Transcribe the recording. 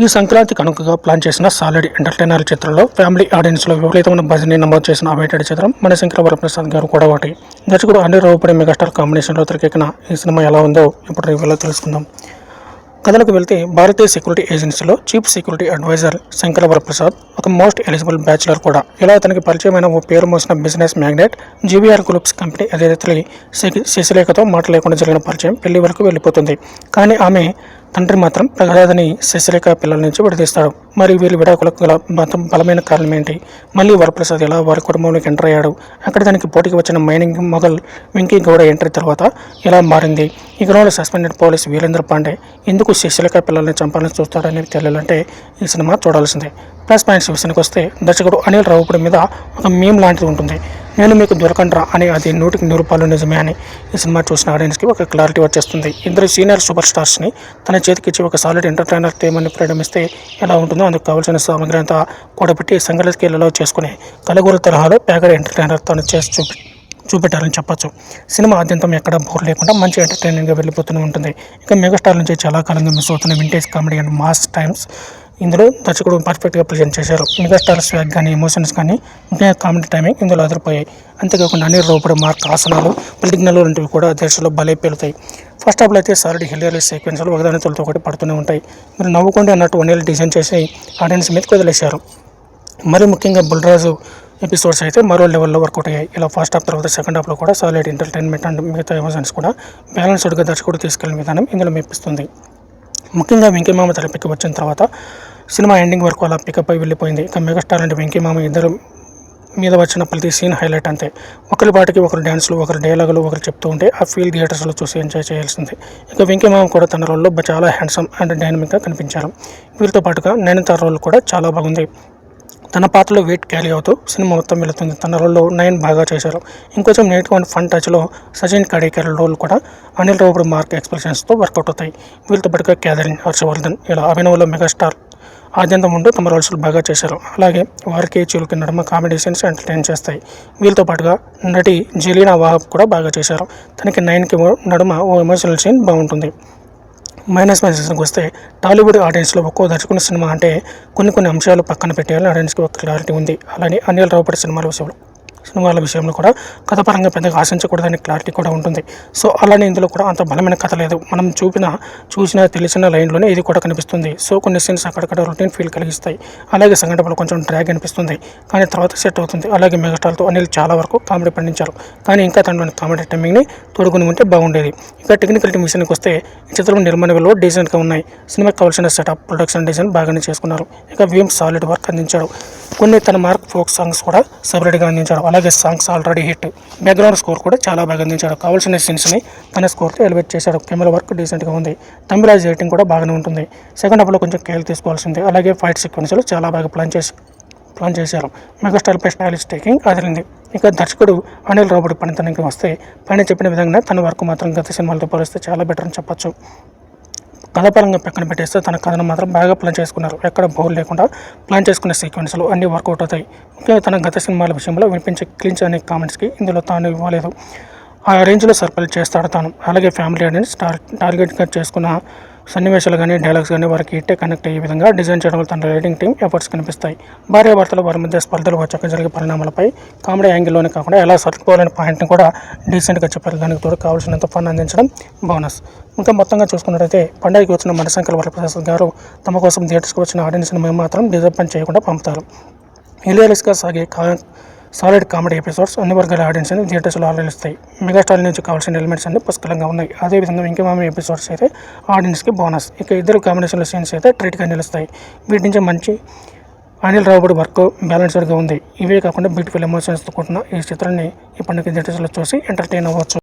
ఈ సంక్రాంతి కనుకగా ప్లాన్ చేసిన సాలిడ్ ఎంటర్టైనర్ చిత్రంలో ఫ్యామిలీ ఆడియన్స్లో విపరీతమైన బజ్ని నమోదు చేసిన అవేటెడ్ చిత్రం మనశంకర వరప్రసాద్ గారు కూడా ఒకటి. దర్శకుడు అన్ని రూపడి మెగాస్టార్ కాంబినేషన్లో తెరకెక్కిన ఈ సినిమా ఎలా ఉందో ఇప్పుడు రివ్యూలో తెలుసుకుందాం. కథలకు వెళ్తే భారతీయ సెక్యూరిటీ ఏజెన్సీలో chief security adviser Shankara Varaprasad ఒక మోస్ట్ ఎలిజిబుల్ బ్యాచులర్ కూడా. ఇలా అతనికి పరిచయమైన ఓ పేరు మోసిన business magnate GVR groups company అధినేత్రి శశిలేఖతో మాట లేకుండా జరిగిన పరిచయం పెళ్ళి వరకు వెళ్ళిపోతుంది. కానీ ఆమె తండ్రి మాత్రం ప్రహ్లాదని శశిరేఖ పిల్లల నుంచి విడదీస్తాడు. మరి వీళ్ళు విడాకులకు గల మొత్తం బలమైన కారణం ఏంటి? మళ్ళీ వరప్రసాద్ ఎలా వారి కుటుంబంలోకి ఎంటర్ అయ్యాడు? అక్కడ దానికి పోటీకి వచ్చిన mining mogul Venky Gowda entry తర్వాత ఎలా మారింది? ఈ క్రమంలో సస్పెండెడ్ పోలీస్ వీరేంద్ర పాండే ఎందుకు శశిరేఖ పిల్లల్ని చంపాలని చూస్తాడనేది తెలియాలంటే ఈ సినిమా చూడాల్సిందే. ప్లస్ పాయింట్స్ విషయానికి వస్తే దర్శకుడు అనిల్ రావుపుడి మీద ఒక మీమ్ లాంటిది ఉంటుంది. నేను మీకు దొరకండ్రా అని అది నూటికి నూరు రూపాయలు నిజమే అని ఈ సినిమా చూసిన ఆడియన్స్కి ఒక క్లారిటీ వచ్చేస్తుంది. ఇద్దరు సీనియర్ సూపర్ స్టార్స్ని తన చేతికిచ్చి ఒక సాలిడ్ ఎంటర్టైనర్ తేమని ప్రేమిస్తే ఎలా ఉంటుందో అందుకు కావాల్సిన సామగ్రి అంతా కూడబెట్టి సంగతి స్కేల్లో చేసుకుని కలగూరు తరహాలో ప్యాకెడ్ ఎంటర్టైనర్ తను చేసి చూపి చూపెట్టాలని చెప్పొచ్చు. సినిమా ఆద్యంతం ఎక్కడ బోర్ లేకుండా మంచి ఎంటర్టైనింగ్గా వెళ్ళిపోతూనే ఉంటుంది. ఇక మెగాస్టార్ నుంచి చాలా కాలంగా మిస్ అవుతున్న vintage comedy and mass times ఇందులో దర్శకుడు పర్ఫెక్ట్గా ప్రజెంట్ చేశారు. మెగాస్టార్ స్వాగ్ కానీ ఎమోషన్స్ కానీ ఇంకా కామెడీ టైమింగ్ ఇందులో అదిరిపోయాయి. అంతేకాకుండా అన్ని రూపడి మార్క్ ఆసనాలు ప్రతిజ్ఞలు వంటివి కూడా దర్శలో బలే పేలుతాయి. ఫస్ట్ హాఫ్లో అయితే సాలిడ్ హిలేరియస్ సీక్వెన్స్లు ఒకదాని ఒకటి పడుతూనే ఉంటాయి. మీరు నవ్వుకోండి అన్నట్టు వన్ డిజైన్ చేసి ఆడియన్స్ మీద వదిలేశారు మరి ముఖ్యంగా బుల్రాజు ఎపిసోడ్స్ అయితే మరో లెవెల్లో వర్కౌట్ అయ్యాయి. ఇలా ఫస్ట్ హాఫ్ తర్వాత సెకండ్ హాఫ్లో కూడా సాలిడ్ ఎంటర్టైన్మెంట్ అండ్ మిగతా ఎమోషన్స్ కూడా బ్యాలెన్స్డ్గా దర్శకుడు తీసుకెళ్ళిన విధానం ఇందులో మెప్పిస్తుంది. ముఖ్యంగా వెంకీమామ తెరపైకి వచ్చిన తర్వాత సినిమా ఎండింగ్ వరకు అలా పికప్ అయి వెళ్ళిపోయింది. ఇక మెగాస్టార్ అంటే వెంకీమామ ఇద్దరు మీద వచ్చిన ప్రతి సీన్ హైలైట్ అంతే. ఒకరి పాటికి ఒకరు డ్యాన్స్లు ఒకరు డైలాగులు ఒకరు చెప్తూ ఉంటే ఆ ఫీల్ థియేటర్స్లో చూసి ఎంజాయ్ చేయాల్సిందే. ఇక వెంకీమామ కూడా తన రోల్లో చాలా హ్యాండ్సమ్ అండ్ డైనమిక్గా కనిపించారు. వీరితో పాటుగా నయనతార రోల్ కూడా చాలా బాగుంది. తన పాత్రలో వెయిట్ క్యారీ అవుతూ సినిమా మొత్తం వెళుతుంది. తన రోల్లో నయన్ బాగా చేశారు. ఇంకొంచెం నేటివ్ అండ్ ఫన్ టచ్లో సచిన్ కడేకర్ రోల్ కూడా అనిల్ రావుడు మార్క్ ఎక్స్ప్రెషన్స్తో వర్కౌట్ అవుతాయి. వీళ్ళతో పాటుగా క్యాథరిన్ హర్షవర్ధన్ ఇలా అభినవ్లో మెగాస్టార్ ఆద్యంతం ఉంటూ తమ రోల్స్లు బాగా చేశారు. అలాగే వారికి చిలుకి నడుమ కామెడీ సీన్స్ ఎంటర్టైన్ చేస్తాయి. వీళ్ళతో పాటుగా నటి జెలీనా వాహబ్ కూడా బాగా చేశారు. తనకి నైన్కి నడుమ ఓ ఎమోషనల్ సీన్ బాగుంటుంది. మైనస్ మైనస్కి వస్తే టాలీవుడ్ ఆడియన్స్లో ఒక్కో దర్శకుని సినిమా అంటే కొన్ని కొన్ని అంశాలు పక్కన పెట్టేయాలని ఆడియన్స్కి ఒక క్లారిటీ ఉంది. అలానే అనిల్ రావుపడి సినిమాల విషయంలో సినిమాల విషయంలో కూడా కథపరంగా పెద్దగా ఆశించకూడదనే క్లారిటీ కూడా ఉంటుంది. సో అలానే ఇందులో కూడా అంత బలమైన కథ లేదు. మనం చూపిన చూసిన తెలిసిన లైన్లోనే ఇది కూడా కనిపిస్తుంది. సో కొన్ని సీన్స్ అక్కడక్కడ రొటీన్ ఫీల్ కలిగిస్తాయి. అలాగే సంఘటనలు కొంచెం డ్రాగ్ అనిపిస్తుంది. కానీ తర్వాత సెట్ అవుతుంది. అలాగే మెగాస్టార్తో అనిల్ చాలా వరకు కామెడీ పండించారు. కానీ ఇంకా తనలోని కామెడీ టైమింగ్ని తోడుకుని ఉంటే బాగుండేది. ఇక టెక్నికల్ విషయానికి వస్తే ఈ చిత్రం నిర్మాణంలో డీసెంట్గా ఉన్నాయి. సినిమాకి కావాల్సిన సెటప్ ప్రొడక్షన్ డిజైన్ బాగానే చేసుకున్నారు. ఇక వీమ్ సాలిడ్ వర్క్ అందించాడు. కొన్ని తన మార్క్ ఫోక్ సాంగ్స్ కూడా సపరేట్గా అందించాడు. అలాగే songs already hit background score కూడా చాలా బాగా అందించాడు. కావాల్సిన సీన్స్ని తన స్కోర్తో ఎలివేట్ చేశాడు. కెమెరా వర్క్ డీసెంట్గా ఉంది. తమిళాజ్ ఎడిటింగ్ కూడా బాగానే ఉంటుంది. సెకండ్ హాఫ్లో కొంచెం కేర్ తీసుకోవాల్సింది. అలాగే ఫైట్ సీక్వెన్స్లు చాలా బాగా ప్లాన్ చేసి ప్లాన్ చేశారు. మెగాస్టార్పై స్టైలిష్ టేకింగ్ అదిరింది ఇక దర్శకుడు అనిల్ రావుడి పనితనానికి వస్తే పైన చెప్పిన విధంగా తన వర్క్ మాత్రం గత సినిమాలతో పోలిస్తే చాలా బెటర్ అని చెప్పొచ్చు. కథపరంగా పక్కన పెట్టేస్తే తన కథను మాత్రం బాగా ప్లాన్ చేసుకున్నారు. ఎక్కడ బోర్ లేకుండా ప్లాన్ చేసుకునే సీక్వెన్స్లు అన్నీ వర్కౌట్ అవుతాయి. ముఖ్యంగా తన గత సినిమాల విషయంలో వినిపించే క్లించ్ అనే కామెంట్స్కి ఇందులో తాను ఇవ్వలేదు. ఆ రేంజ్లో సర్కిల్ చేస్తాడు తాను. అలాగే ఫ్యామిలీ అనేది స్టార్ టార్గెట్గా చేసుకున్న సన్నివేశాలు కానీ డైలాగ్స్ కానీ వారికి ఇట్టే కనెక్ట్ అయ్యే విధంగా డిజైన్ చేయడంలో తన రైటింగ్ టీం ఎఫర్ట్స్ కనిపిస్తాయి. భార్యాభర్తలు వారి మధ్య స్పర్ధలు వచ్చాక జరిగే పరిణామాలపై కామెడీ యాంగిల్లోనే కాకుండా ఎలా సర్దుకోవాలనే పాయింట్ని కూడా డీసెంట్గా చెప్పారు దానికి తోడు కావాల్సినంత ఫన్ అందించడం బోనస్ ఇంకా మొత్తంగా చూసుకున్నట్టయితే పండగకి వచ్చిన మణిశంకర్ వరప్రసాద్ గారు తమ కోసం థియేటర్స్కి వచ్చిన ఆడియన్స్ని మేము మాత్రం డిసప్పాయింట్ చేయకుండా పంపుతారు. హిలేరియస్గా సాగే కా సాలిడ్ కామెడీ ఎపిసోడ్స్ అన్ని వర్గాల ఆడియన్స్ ఆడియన్స్ని థియేటర్స్లో ఆలోచిస్తాయి మెగాస్టార్ నుంచి కావాల్సిన ఎలిమెంట్స్ అన్ని పుష్కలంగా ఉన్నాయి. అదేవిధంగా ఇంకేమామి ఎపిసోడ్స్ అయితే ఆడియన్స్కి బోనస్. ఇక ఇద్దరు కాంబినేషన్ల సీన్స్ అయితే ట్రీట్గా నిలుస్తాయి. వీటి నుంచి మంచి అనిల్ రావుడి వర్క్ బ్యాలెన్స్డ్గా ఉంది. ఇవే కాకుండా బ్యూటిఫుల్ ఎమోషన్స్తో కూడిన ఈ చిత్రాన్ని ఈ పండుగ థియేటర్స్లో చూసి ఎంటర్టైన్ అవ్వచ్చు.